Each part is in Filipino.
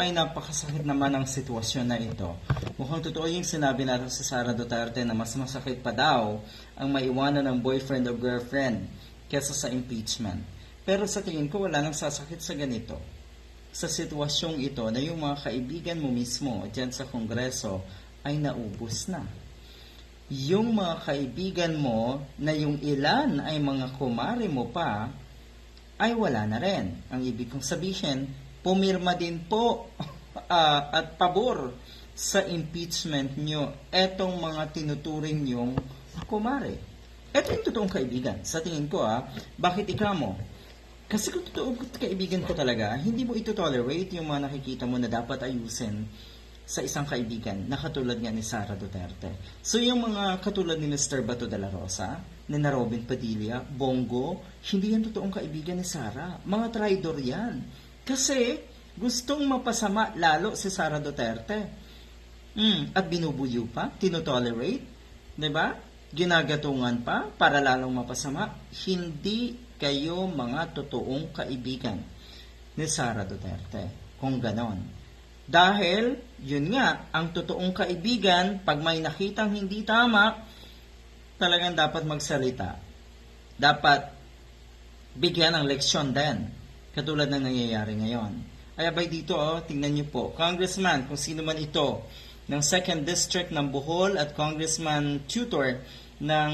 Ay, napakasakit naman ang sitwasyon na ito. Mukhang totoo yung sinabi natin sa Sara Duterte na mas masakit pa daw ang maiwanan ng boyfriend o girlfriend kesa sa impeachment. Pero sa tingin ko, wala nang sasakit sa ganito. Sa sitwasyong ito na yung mga kaibigan mo mismo dyan sa Kongreso ay naubos na. Yung mga kaibigan mo na yung ilan ay mga kumare mo pa, ay wala na rin. Ang ibig kong sabihin, pumirma din po ah, at pabor sa impeachment nyo etong mga tinuturing nyong kumare. Ito yung totoong kaibigan. Sa tingin ko, ah, bakit ikaw mo? Kasi kung totoong kaibigan ko talaga, hindi mo ito tolerate yung mga nakikita mo na dapat ayusin sa isang kaibigan na katulad nga ni Sara Duterte. So yung mga katulad ni Mr. Bato de la Rosa, ni na Robin Padilla, Bongo, hindi yan totoong kaibigan ni Sara. Mga traidor yan. Kasi gustong mapasama lalo si Sara Duterte. Mm, at binubuyo pa, tinotolerate, 'di ba? Ginagatungan pa para lalong mapasama. Hindi kayo mga totoong kaibigan ni Sara Duterte. Kung ganon. Dahil, yun nga, ang totoong kaibigan, pag may nakitang hindi tama, talagang dapat magsalita. Dapat bigyan ng leksyon din. Katulad ng nangyayari ngayon. Ay abay dito, oh, tingnan niyo po. Congressman, kung sino man ito, ng 2nd District ng Bohol at Congressman Tutor ng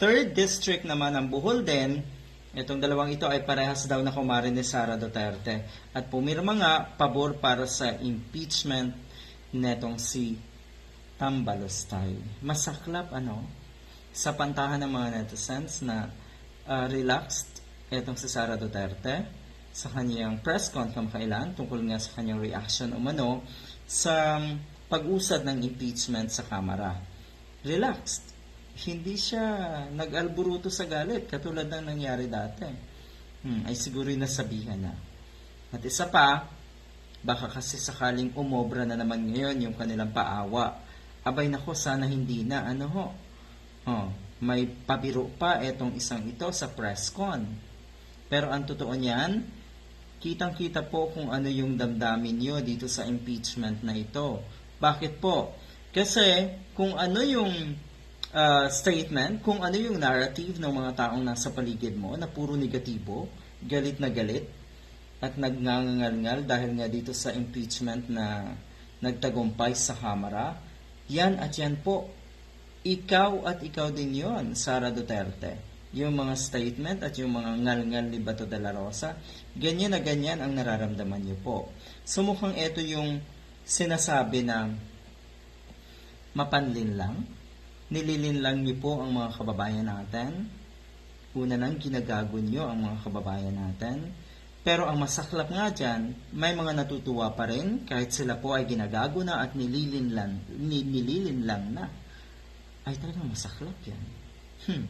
3rd District naman ng Bohol din, itong dalawang ito ay parehas daw na kumare ni Sara Duterte. At pumirma nga pabor para sa impeachment netong si Tambalostay. Masaklap ano? Sa pantahan ng mga netizens na ah, relaxed etong si Sara Duterte sa kanyang press con kamakailan tungkol nga sa kanyang reaction umano sa pag-usad ng impeachment sa Kamara. Relaxed. Hindi siya nag-alburuto sa galit katulad ng nangyari dati. Hmm, ay siguro nasabihan na. At isa pa, baka kasi sakaling umobra na naman ngayon yung kanilang paawa. Abay nako, sana hindi na. Ano ho? Oh, may pabiro pa etong isang ito sa press con. Pero ang totoo niyan, kitang-kita po kung ano yung damdamin nyo dito sa impeachment na ito. Bakit po? Kasi kung ano yung uh, statement, kung ano yung narrative ng mga taong nasa paligid mo na puro negatibo, galit na galit, at nagngangangal dahil nga dito sa impeachment na nagtagumpay sa Kamara, yan at yan po, ikaw at ikaw din yon Sara Duterte. Yung mga statement at yung mga ngal-ngal ni Bato de la Rosa, ganyan na ganyan ang nararamdaman niyo po. So mukhang ito yung sinasabi na mapanlin lang, nililin lang niyo po ang mga kababayan natin, una nang ginagago niyo ang mga kababayan natin, pero ang masaklap nga dyan, may mga natutuwa pa rin kahit sila po ay ginagago na at nililin lang, ni, nililin lang na. Ay talagang masaklap yan. Hmm.